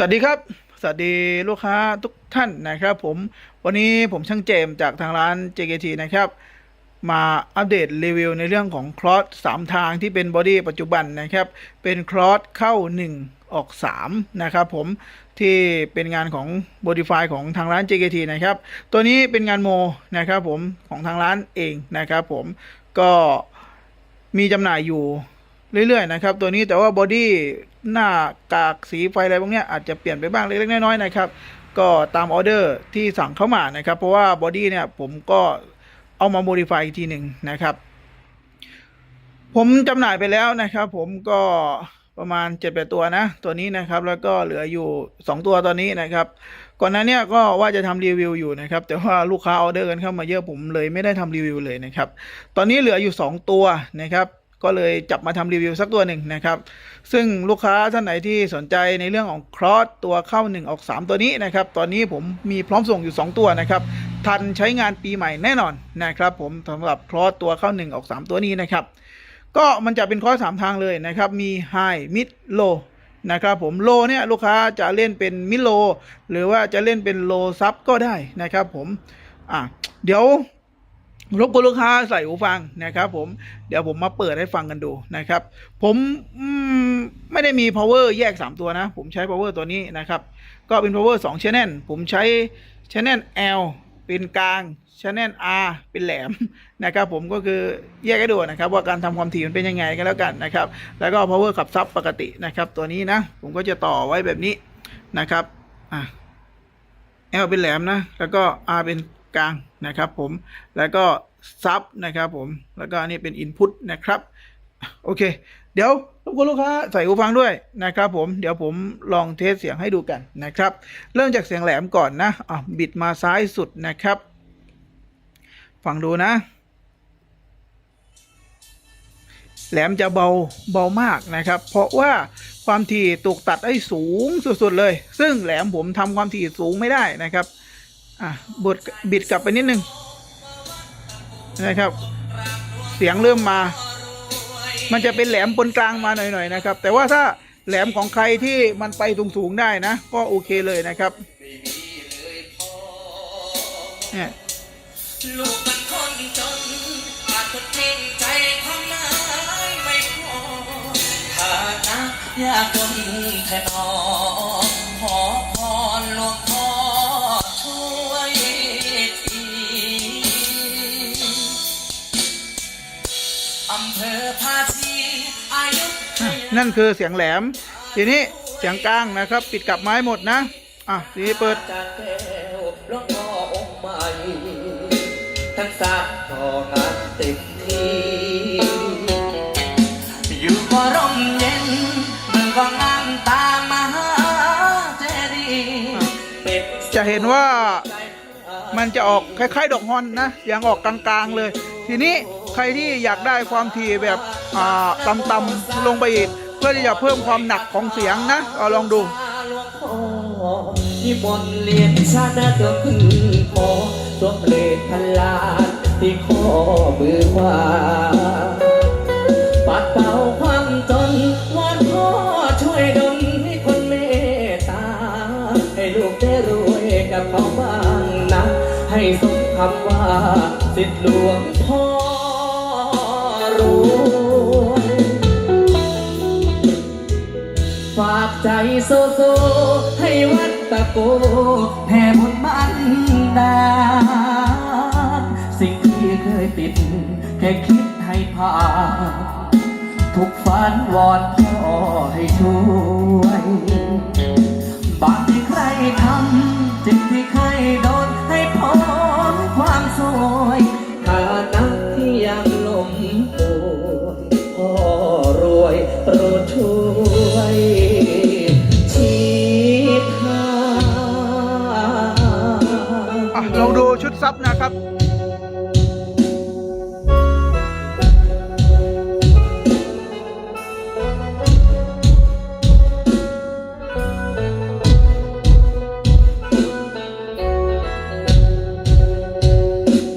สวัสดีครับ สวัสดีลูกค้าทุกท่านนะครับ ผมวันนี้ผมช่างเจมจากทางร้าน JKT นะครับ มาอัปเดตรีวิวในเรื่องของคลอส3ทางที่เป็นบอดี้ปัจจุบันนะครับ เป็นคลอสเข้า 1 ออก 3 นะครับผมที่เป็นงานของ Bodify ของทางร้าน JKT นะครับ ตัวนี้เป็นงานโมนะครับผมของทางร้านเองนะครับผมก็มีจำหน่ายอยู่เรื่อยๆนะครับ ตัวนี้แต่ว่าบอดี้ หน้ากากสีไฟอะไรพวกนี้อาจจะเปลี่ยนไปบ้างเล็กๆน้อยๆนะครับ ก็ตามออเดอร์ที่สั่งเข้ามานะครับ เพราะว่าบอดี้เนี่ยผมก็เอามาโมดิฟายอีกทีหนึ่งนะครับ ผมจำหน่ายไปแล้วนะครับ ผมก็ประมาณ7จ็ดแตัวนะ ตัวนี้นะครับ แล้วก็เหลืออยู่ 2 ตัวตอนนี้นะครับ ก่อนหน้าเนี้ก็ว่าจะทำรีวิวอยู่นะครับ แต่ว่าลูกค้าออเดอร์กันเข้ามาเยอะผมเลยไม่ได้ทำรีวิวเลยนะครับ ตอนนี้เหลืออยู่ 2 ตัวนะครับ ก็เลยจับมาทำรีวิวสักตัวหนึ่งนะครับ ซึ่งลูกค้าท่านไหนที่สนใจในเรื่องของครอสตัวเข้า 1 ออก 3 ตัวนี้นะครับ ตอนนี้ผมมีพร้อมส่งอยู่ 2 ตัวนะครับ ทันใช้งานปีใหม่แน่นอนนะครับ ผมสำหรับครอสตัวเข้า 1 ออก 3 ตัวนี้นะครับ ก็มันจะเป็นคอร์สสามทางเลยนะครับ มี High Mid Low นะครับผมโลเนี่ยลูกค้าจะเล่นเป็นมิโล หรือว่าจะเล่นเป็นโลซับก็ได้นะครับผมอะเดี๋ยว รบกวนลูกค้าใส่หูฟังนะครับผมเดี๋ยวผมมาเปิดให้ฟังกันดูนะครับ ผมไม่ได้มี power แยก 3 ตัวนะ ผมใช้ power ตัวนี้นะครับ ก็เป็น power 2 channel ผมใช้ channel L เป็นกลาง channel R เป็นแหลมนะครับ ผมก็คือแยกให้ดูนะครับ ว่าการทำความถี่มันเป็นยังไงกันแล้วกันนะครับ แล้วก็ power ขับซับปกตินะครับ ตัวนี้นะ ผมก็จะต่อไว้แบบนี้นะครับอะ L เป็นแหลมนะ แล้วก็ R เป็น กลางนะครับผมแล้วก็ซับนะครับผมแล้วก็อันนี้เป็น Input นะครับโอเค เดี๋ยวรบกวนลูกค้าใส่หูฟังด้วยนะครับผมเดี๋ยวผมลองเทสเสียงให้ดูกันนะครับ เริ่มจากเสียงแหลมก่อนนะอะบิดมาซ้ายสุดนะครับ ฟังดูนะ แหลมจะเบาเบามากนะครับ เพราะว่าความถี่ถูกตัดให้สูงสุดๆเลย ซึ่งแหลมผมทำความถี่สูงไม่ได้นะครับ อะบดบิดกลับไปนิดนึงนะครับ เสียงเริ่มมา มันจะเป็นแหลมปนกลางมาหน่อยๆนะครับ แต่ว่าถ้าแหลมของใครที่มันไปสูงๆได้นะ ก็โอเคเลยนะครับเนี่ยลูกมันคนจนอ นั่นคือเสียงแหลม ทีนี้เสียงกลางนะครับ ปิดกลับไม้หมดนะ อะทีนี้เปิดจากแก้วหลวงพ่อองค์ใหม่ทั้งสามต่องานเต็มทีอยู่ก็ร่มเย็นมันก็งามตามมาเจดีจะเห็นว่ามันจะออกคล้ายๆ ดอกฮอนนะเสียงออกกลางๆเลย ทีนี้ใครที่อยากได้ความถี่แบบอ่าต่ำๆลงไปอีก เพื่อที่จะเพิ่มความหนักของเสียงนะเอาลองดูหลวงพ่อที่บนเรียนชาติตัวขึ้นคอสวมเลขพันลานที่ขอมือขวาปัดเป่าความจนวอนพ่อช่วยดลให้คนเมตตา ให้ลูกได้รวยกับเขาบ้างนะ ให้สมคำว่าสิทธิหลวงพ่อ ฝากใจโซโซ ให้วัดตะโกแผ่บนบันดาลสิ่งที่เคยปิด แค่คิดให้ผ่านทุกฝันวอนพ่อให้ช่วย บาปที่ใครทำจิตที่เคยโดนให้พ้นความสวยฐานะที่ยังับนะครับ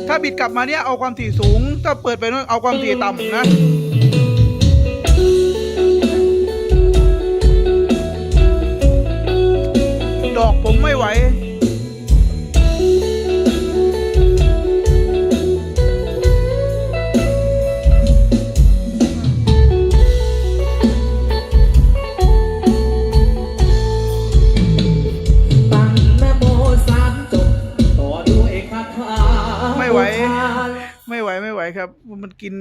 ถ้าบิดกลับมาเนี่ยเอาความถี่สูง ถ้าเปิดไปนู้นเอาความถี่ต่ำนะดอกผมไม่ไหว ไม่ไหวไม่ไหวครับ มันกิน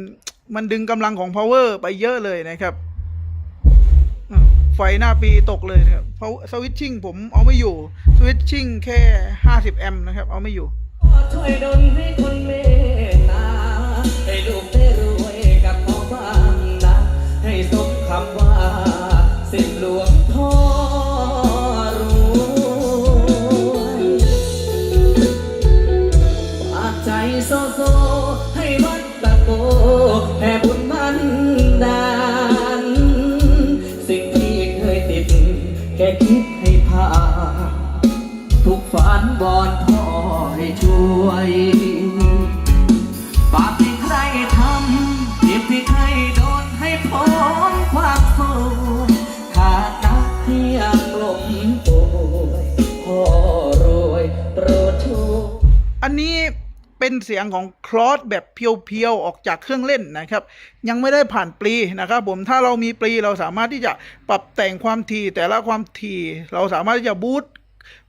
มันดึงกำลังของ power ไปเยอะเลยนะครับไฟหน้าปีตกเลยนะครับเพราะสวิตชิ่งผมเอาไม่อยู่ สวิตชิ่งแค่ 50 แอมป์นะครับ เอาไม่อยู่ช่วยดนให้คน ใจโซโซ ให้วัดตะโกแผ่บุญมันดาลสิ่งที่เคยติด แค่คิดให้ผ่านทุกฝันบอนพ่อให้ช่วยบาปที่ใครทำผิดที่ใครโดนให้พ้นความสวยขาดนักที่ยังหลงป่วยพ่อรวยโปรดช่วย อันนี้ เป็นเสียงของคลอสแบบเพียวๆออกจากเครื่องเล่นนะครับ ยังไม่ได้ผ่านปลีนะครับผมถ้าเรามีปลีเราสามารถที่จะปรับแต่งความถี่แต่ละความถี่เราสามารถที่จะบูต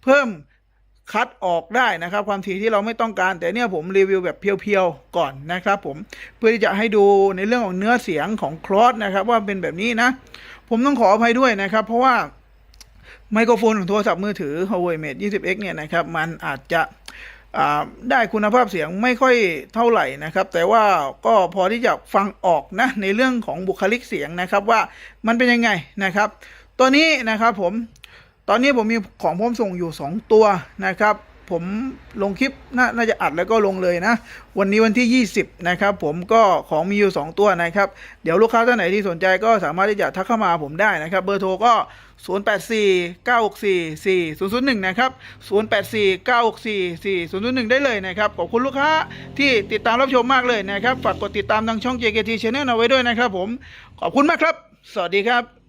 เพิ่มคัดออกได้นะครับ ความถี่ที่เราไม่ต้องการ แต่เนี่ยผมรีวิวแบบเพียวๆก่อนนะครับผมเพื่อที่จะให้ดูในเรื่องของเนื้อเสียงของคลอสนะครับ ว่าเป็นแบบนี้นะ ผมต้องขออภัยด้วยนะครับ เพราะว่าไมโครโฟนของโทรศัพท์มือถือ Huawei Mate 20X เนี่ยนะครับ มันอาจจะ ได้คุณภาพเสียงไม่ค่อยเท่าไหร่นะครับ แต่ว่าก็พอที่จะฟังออกนะในเรื่องของบุคลิกเสียงนะครับว่ามันเป็นยังไงนะครับ ตัวนี้นะครับผมตอนนี้ผมมีของพร้อมส่งอยู่ 2 ตัวนะครับ ผมลงคลิปนน่าจะอัดแล้วก็ลงเลยนะ วันนี้วันที่ 20 นะครับผมก็ของมีอยู่ 2 ตัวนะครับ เดี๋ยวลูกค้าท่านไหนที่สนใจก็สามารถที่จะทักเข้ามาผมได้นะครับ เบอร์โทรก็ 084 964 4001 นะครับ 084 964 4001 ได้เลยนะครับ ขอบคุณลูกค้าที่ติดตามรับชมมากเลยนะครับ ฝากกดติดตามทางช่อง JKT Channel เอาไว้ด้วยนะครับผม ขอบคุณมากครับ สวัสดีครับ